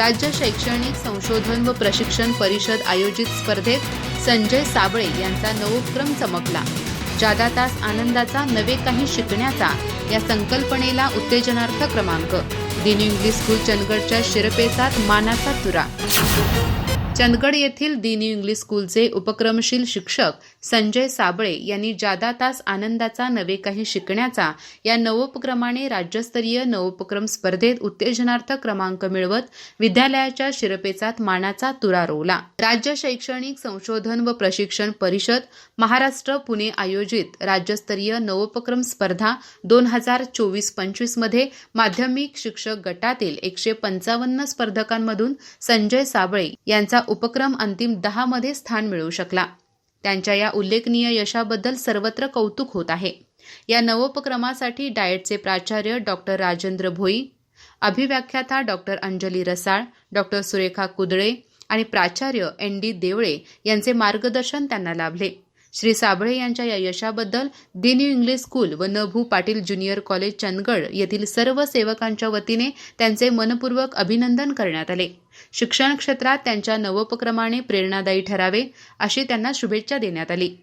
राज्य शैक्षणिक संशोधन व प्रशिक्षण परिषद आयोजित स्पर्धेत संजय साबळे यांचा नवोपक्रम चमकला. जादा तास आनंदाचा नवे काही शिकण्याचा या संकल्पनेला उत्तेजनार्थ क्रमांक. दिनी इंग्लिश स्कूल चंदगडच्या शिरपेचात मानाचा तुरा. चंदगड येथील दिनी इंग्लिश स्कूलचे उपक्रमशील शिक्षक संजय साबळे यांनी जादा तास आनंदाचा नवे काही शिकण्याचा या नवोपक्रमाने राज्यस्तरीय नवोपक्रम स्पर्धेत उत्तेजनार्थ क्रमांक मिळवत विद्यालयाच्या शिरपेचात मानाचा तुरा रोवला. राज्य शैक्षणिक संशोधन व प्रशिक्षण परिषद महाराष्ट्र पुणे आयोजित राज्यस्तरीय नवोपक्रम स्पर्धा दोन हजार चोवीस पंचवीसमध्ये माध्यमिक शिक्षक गटातील एकशे पंचावन्न स्पर्धकांमधून संजय साबळे यांचा उपक्रम अंतिम दहा मध्ये स्थान मिळवू शकला. त्यांच्या या उल्लेखनीय यशाबद्दल सर्वत्र कौतुक होत आहे. या नवोपक्रमासाठी डाएटचे प्राचार्य डॉक्टर राजेंद्र भोई अभिव्याख्याता डॉक्टर अंजली रसाळ डॉक्टर सुरेखा कुदळे आणि प्राचार्य एन डी देवळे यांचे मार्गदर्शन त्यांना लाभले. श्री साबळे यांच्या या यशाबद्दल दि न्यू इंग्लिश स्कूल व नभू पाटील ज्युनियर कॉलेज चंदगड येथील सर्व सेवकांच्या वतीने त्यांचे मनपूर्वक अभिनंदन करण्यात आले. शिक्षण क्षेत्रात त्यांच्या नवोपक्रमाने प्रेरणादायी ठरावे अशी त्यांना शुभेच्छा देण्यात आली.